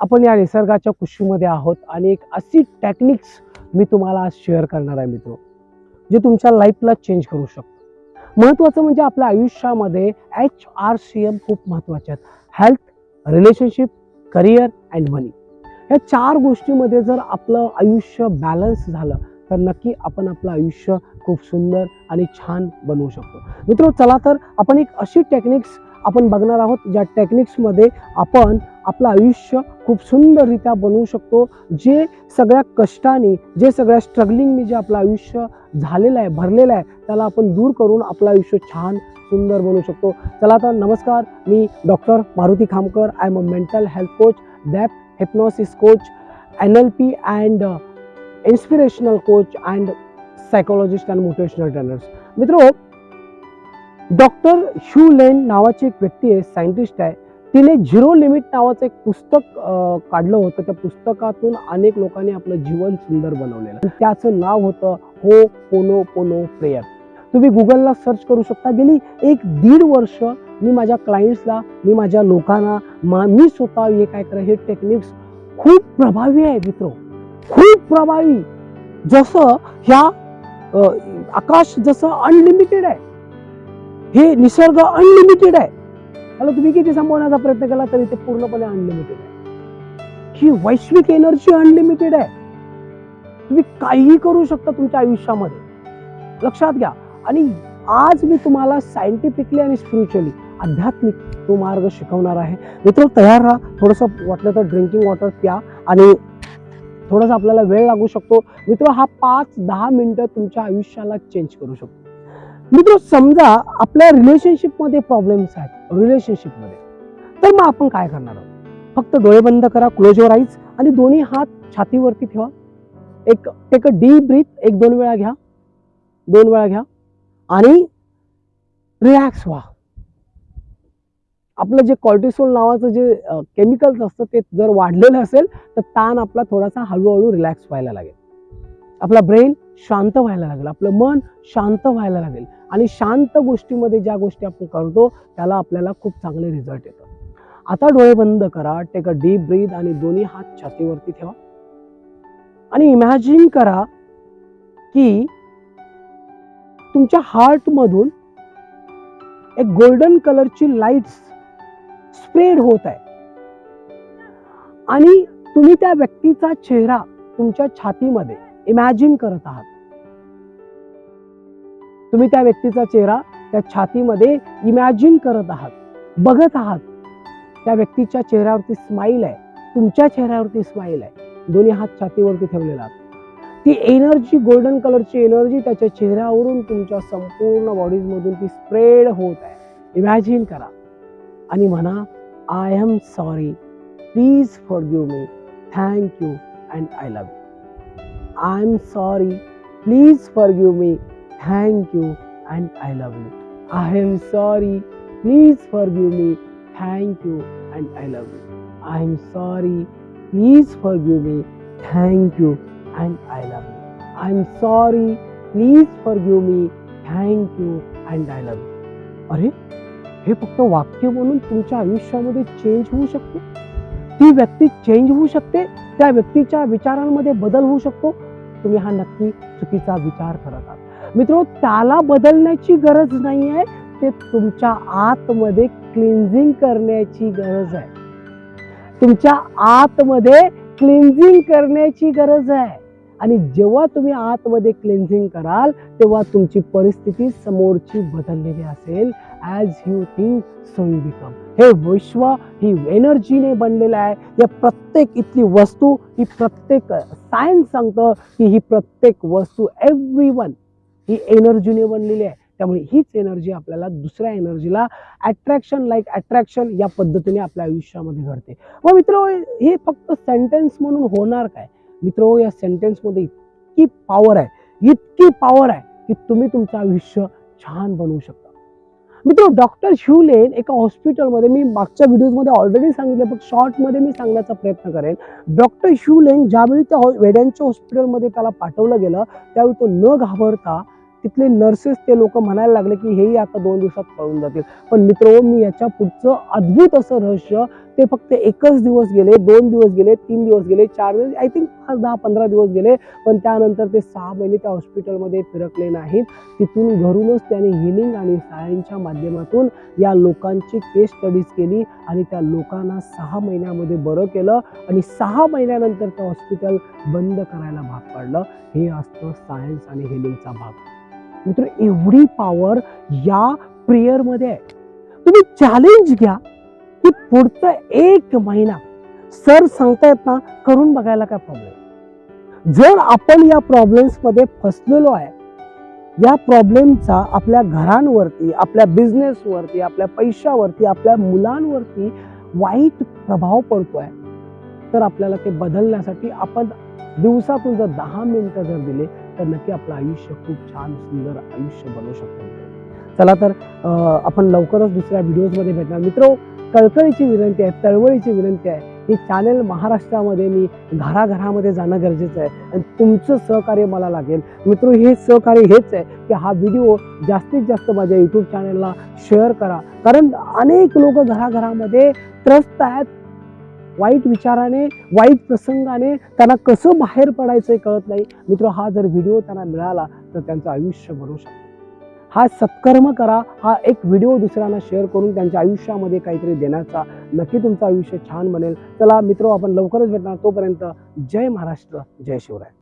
आपण या निसर्गाच्या कुशीमध्ये आहोत आणि एक अशी टेक्निक्स मी तुम्हाला आज शेअर करणार आहे मित्र जे तुमच्या लाईफला चेंज करू शकतो. महत्त्वाचं म्हणजे आपल्या आयुष्यामध्ये एच आर सी एम खूप महत्त्वाचे आहेत. Health relationship career and money या चार गोष्टीमध्ये जर आपलं आयुष्य बॅलन्स झालं तर नक्की आपण आपलं आयुष्य खूप सुंदर आणि छान बनवू शकतो. मित्र चला तर आपण एक अशी टेक्निक्स आपण बघणार आहोत ज्या टेक्निक्समध्ये आपण आपलं आयुष्य खूप सुंदररित्या बनवू शकतो. जे सगळ्या कष्टाने जे सगळ्या स्ट्रगलिंगने जे आपलं आयुष्य झालेलं आहे भरलेलं आहे त्याला आपण दूर करून आपलं आयुष्य छान सुंदर बनवू शकतो. चला तर नमस्कार मी doctor Maruti Khamkar I am a mental health coach दॅप hypnosis coach N L P and inspirational coach and psychologist and motivational trainers मित्रो डॉक्टर शू लेन नावाची एक व्यक्ती आहे सायंटिस्ट आहे. तिने झिरो लिमिट नावाचं एक पुस्तक काढलं होतं. त्या पुस्तकातून अनेक लोकांनी आपलं जीवन सुंदर बनवलेलं. त्याचं नाव होतं हो पोनो पोनो प्रेयर. तुम्ही गुगलला सर्च करू शकता. गेली एक दीड वर्ष मी माझ्या क्लायंट्सला मी माझ्या लोकांना मा मी स्वतः हे काय करा हे टेक्निक्स खूप प्रभावी आहे मित्र. खूप प्रभावी. जसं ह्या आकाश जसं अनलिमिटेड आहे. हे निसर्ग अनलिमिटेड आहे. त्याला तुम्ही किती संपवण्याचा प्रयत्न केला तरी ते पूर्णपणे अनलिमिटेड आहे. ही वैश्विक एनर्जी अनलिमिटेड आहे. तुम्ही काहीही करू शकता तुमच्या आयुष्यामध्ये. लक्षात घ्या. आणि आज मी तुम्हाला सायंटिफिकली आणि स्पिरिच्युअली आध्यात्मिक तो मार्ग शिकवणार आहे. मित्र तयार राहा. थोडंसं वाटलं तर ड्रिंकिंग वॉटर प्या आणि थोडासा आपल्याला वेळ लागू शकतो. मित्र हा पाच दहा मिनिटं तुमच्या आयुष्याला चेंज करू शकतो. मित्र समजा आपल्या रिलेशनशिपमध्ये प्रॉब्लेम्स आहेत. रिलेशनशिपमध्ये तर मग आपण काय करणार आहोत? फक्त डोळे बंद करा क्लोज युअर आईज आणि दोन्ही हात छातीवरती ठेवा. एक टेक अ डीप ब्रीथ एक दोन वेळा घ्या. दोन वेळा घ्या. आणि रिलॅक्स व्हा. आपलं जे कॉर्टिसोल नावाचं जे केमिकल्स असतं ते जर वाढलेलं असेल तर ताण आपला थोडासा हळूहळू रिलॅक्स व्हायला लागेल. आपला ब्रेन शांत व्हायला लागेल. आपलं मन शांत व्हायला लागेल. आणि शांत गोष्टीमध्ये ज्या गोष्टी आपण करतो त्याला आपल्याला खूप चांगले रिझल्ट येतात. आता डोळे बंद करा टेक अ डीप ब्रीथ आणि दोन्ही हात छातीवरती ठेवा. आणि इमॅजिन करा की तुमच्या हार्टमधून एक गोल्डन कलरची लाईट्स स्प्रेड होत आहे. आणि तुम्ही त्या व्यक्तीचा चेहरा तुमच्या छातीमध्ये इमॅजिन करत आहात. तुम्ही त्या व्यक्तीचा चेहरा त्या छातीमध्ये इमॅजिन करत आहात बघत आहात. त्या व्यक्तीच्या चेहऱ्यावरती स्माईल आहे तुमच्या चेहऱ्यावरती स्माईल आहे. दोन्ही हात छातीवरती ठेवलेला ती एनर्जी गोल्डन कलरची एनर्जी त्याच्या चेहऱ्यावरून तुमच्या संपूर्ण बॉडीजमधून ती स्प्रेड होत आहे. इमॅजिन करा. आणि म्हणा I am sorry please forgive me thank you and I love you I am sorry please forgive me thank you and I love you I am sorry please forgive me thank you and I love you I am sorry please forgive me thank you and I love you I am sorry please forgive me thank you and I love you अरे हे फक्त वाक्य म्हणून तुमच्या आयुष्यामध्ये change होऊ शकते? ती व्यक्ती चेंज होऊ शकते? त्या व्यक्तीच्या विचारांमध्ये बदल होऊ शकतो? तुम्ही हा नक्की चुकीचा विचार करत आहात. मित्र त्याला बदलण्याची गरज नाही आहे ते तुमच्या आतमध्ये क्लिन्झिंग करण्याची गरज आहे. तुमच्या आतमध्ये क्लिन्झिंग करण्याची गरज आहे. आणि जेव्हा तुम्ही आतमध्ये क्लिन्झिंग कराल तेव्हा तुमची परिस्थिती समोरची बदललेली असेल. As you think so you become हे विश्व ही एनर्जीने बनलेलं आहे. या प्रत्येक इथली वस्तू ही प्रत्येक सायन्स सांगतं की ही प्रत्येक वस्तू एव्हरी वन ही एनर्जीने बनलेली आहे. त्यामुळे हीच एनर्जी आपल्याला दुसऱ्या एनर्जीला अट्रॅक्शन लाईक अट्रॅक्शन या पद्धतीने आपल्या आयुष्यामध्ये घडते. मग मित्र हे फक्त सेंटेन्स म्हणून होणार काय? मित्र या सेंटेन्समध्ये इतकी पॉवर आहे इतकी पॉवर आहे की तुम्ही तुमचं आयुष्य छान बनवू शकता. मित्र डॉक्टर शिवलेन एका हॉस्पिटलमध्ये मी मागच्या व्हिडिओमध्ये ऑलरेडी सांगितलं पण शॉर्टमध्ये मी सांगण्याचा प्रयत्न करेन. डॉक्टर शिवलेन ज्यावेळी त्या वेड्यांच्या हॉस्पिटलमध्ये त्याला पाठवलं गेलं त्यावेळी तो न घाबरता तिथले नर्सेस ते लोक म्हणायला लागले की हेही आता दोन दिवसात कळून जातील. पण मित्र मी याच्या पुढचं अद्भुत असं रहस्य ते फक्त एकच दिवस गेले दोन दिवस गेले तीन दिवस गेले चार दिवस आय थिंक पाच दहा पंधरा दिवस गेले पण त्यानंतर ते सहा महिने त्या हॉस्पिटलमध्ये फिरकले नाहीत. तिथून घरूनच त्याने हिलिंग आणि सायन्सच्या माध्यमातून या लोकांची केस स्टडीज केली आणि त्या लोकांना सहा महिन्यामध्ये बरं केलं आणि सहा महिन्यानंतर ते हॉस्पिटल बंद करायला भाग पाडलं. हे असतं सायन्स आणि हिलिंगचा भाग. मित्र एवढी पॉवर या प्रेयरमध्ये आहे. तुम्ही चॅलेंज घ्या. की पुढचा एक महिना सर सांगतायत ना करून बघायला काय प्रॉब्लेम जर आपण या प्रॉब्लेम्समध्ये फसलेलो आहे या प्रॉब्लेमचा आपल्या घरांवरती आपल्या बिझनेसवरती आपल्या पैशावरती आपल्या मुलांवरती वाईट प्रभाव पडतोय तर आपल्याला ते बदलण्यासाठी आपण दिवसातून जर दहा मिनिटं जर दिले तर नक्की आपलं आयुष्य खूप छान सुंदर आयुष्य बनवू शकतो. चला तर आपण लवकरच दुसऱ्या व्हिडिओजमध्ये भेटणार. मित्र कळकळीची विनंती आहे तळवळीची विनंती आहे. ही चॅनल महाराष्ट्रामध्ये मी घराघरामध्ये जाणं गरजेचं आहे. आणि तुमचं सहकार्य मला लागेल. मित्र हे सहकार्य हेच आहे की हा व्हिडिओ जास्तीत जास्त माझ्या यूट्यूब चॅनलला शेअर करा. कारण अनेक लोक घराघरामध्ये त्रस्त आहेत. वाईट विचाराने वाईट प्रसंगाने त्यांना कसं बाहेर पडायचं कळत नाही. मित्र हा जर व्हिडिओ त्यांना मिळाला तर त्यांचं आयुष्य बनवू शकतं. हा सत्कर्म करा हा एक व्हिडिओ दुसऱ्यांना शेअर करून त्यांच्या आयुष्यामध्ये काहीतरी देण्याचा नक्की तुमचं आयुष्य छान बनेल. चला मित्र आपण लवकरच भेटणार. तोपर्यंत जय महाराष्ट्र जय शिवराय.